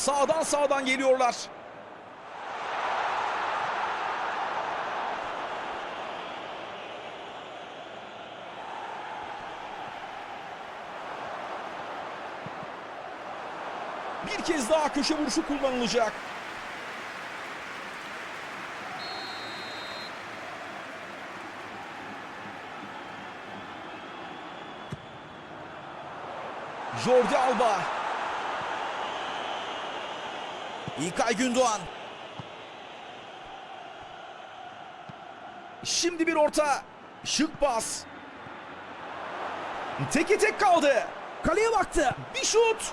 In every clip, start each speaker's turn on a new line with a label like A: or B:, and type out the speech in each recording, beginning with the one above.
A: Sağdan sağdan geliyorlar. Bir kez daha köşe vuruşu kullanılacak. Jordi Alba. İlkay Gündoğan. Şimdi bir orta. Şık pas. Teke tek kaldı. Kaleye baktı. Bir şut.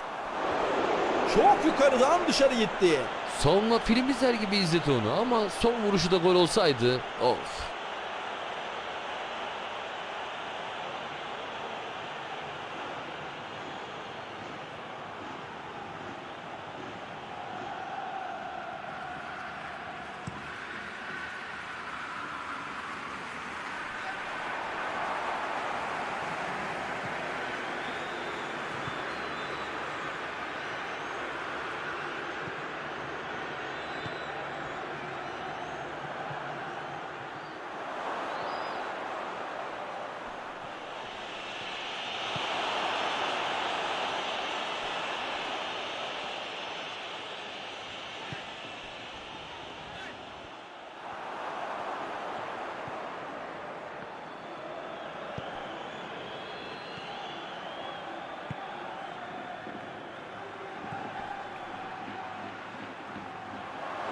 A: Çok yukarıdan dışarı gitti.
B: Savunma film izler gibi izledi onu ama son vuruşu da gol olsaydı of.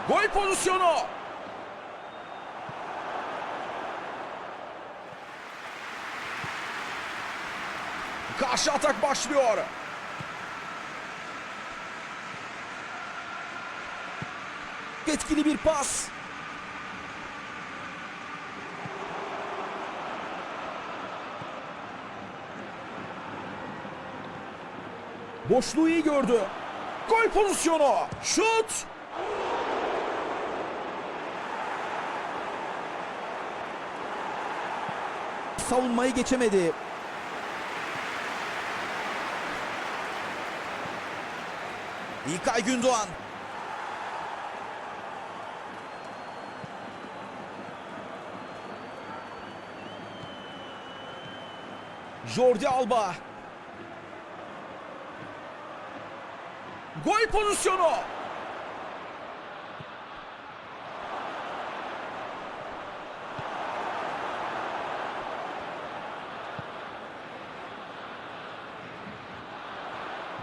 A: Gol pozisyonu. Karşı atak başlıyor. Etkili bir pas. Boşluğu iyi gördü. Gol pozisyonu. Şut. Savunmayı geçemedi. İlkay Gündoğan. Jordi Alba. Gol pozisyonu.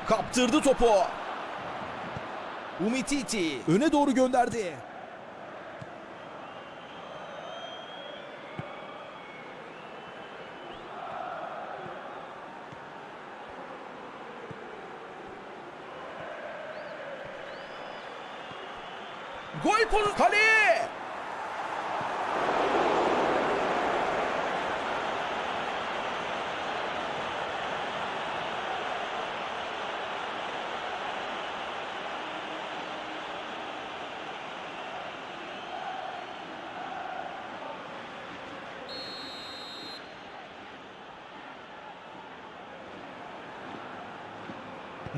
A: Kaptırdı topu. Umititi öne doğru gönderdi. Gol pozisyonu kaleye.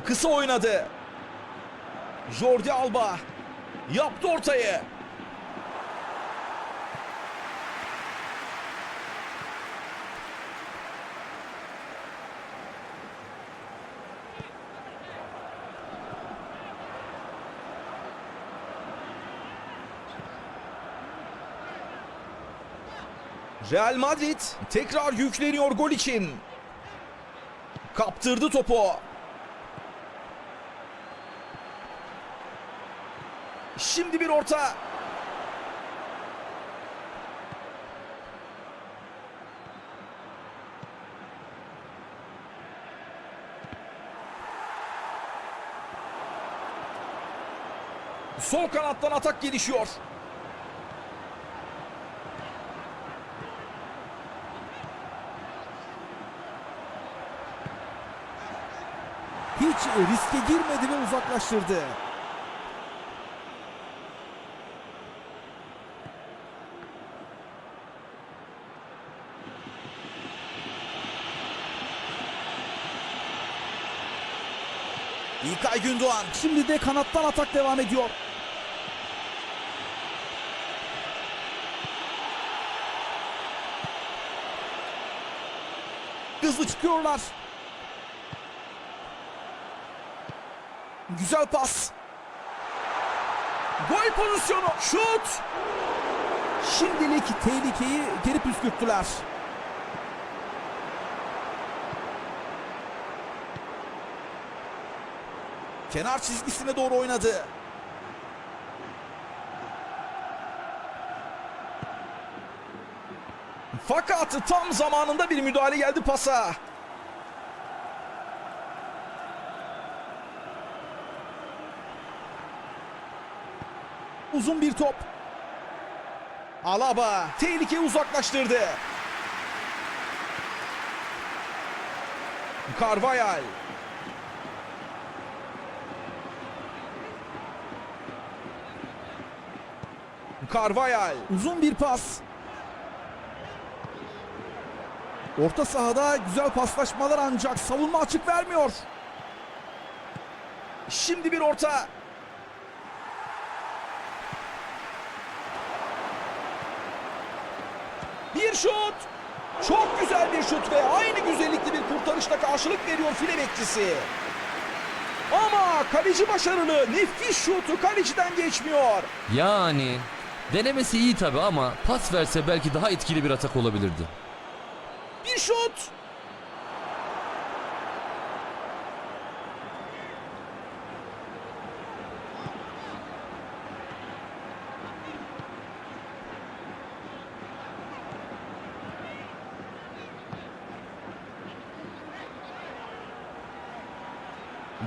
A: Kısa oynadı. Jordi Alba yaptı ortayı. Real Madrid tekrar yükleniyor gol için. Kaptırdı topu. Şimdi bir orta. Sol kanattan atak gelişiyor. Hiç riske girmedi ve uzaklaştırdı. İlkay Gündoğan. Şimdi de kanattan atak devam ediyor. Hızlı çıkıyorlar. Güzel pas. Gol pozisyonu. Şut. Şimdilik tehlikeyi geri püskürttüler. Kenar çizgisine doğru oynadı. Fakat tam zamanında bir müdahale geldi pasa. Uzun bir top. Alaba tehlikeyi uzaklaştırdı. Carvajal. Carvajal. Uzun bir pas. Orta sahada güzel paslaşmalar ancak savunma açık vermiyor. Şimdi bir orta. Bir şut. Çok güzel bir şut ve aynı güzellikli bir kurtarışla karşılık veriyor file bekçisi. Ama kaleci başarılı. Nefis şutu kaleciden geçmiyor.
B: Yani denemesi iyi tabi ama pas verse belki daha etkili bir atak olabilirdi.
A: Bir şut.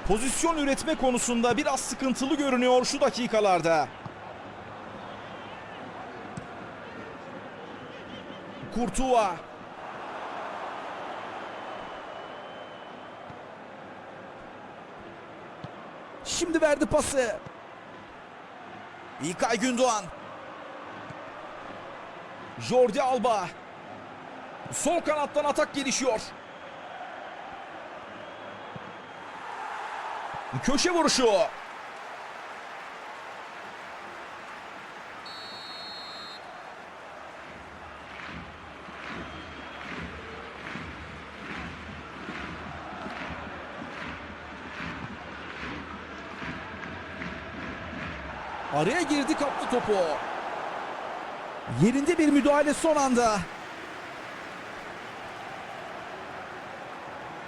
A: Pozisyon üretme konusunda biraz sıkıntılı görünüyor şu dakikalarda. Kurtuğa. Şimdi verdi pası. İlkay Gündoğan. Jordi Alba. Sol kanattan atak gelişiyor. Köşe vuruşu. Araya girdi kaptı topu. Yerinde bir müdahale son anda.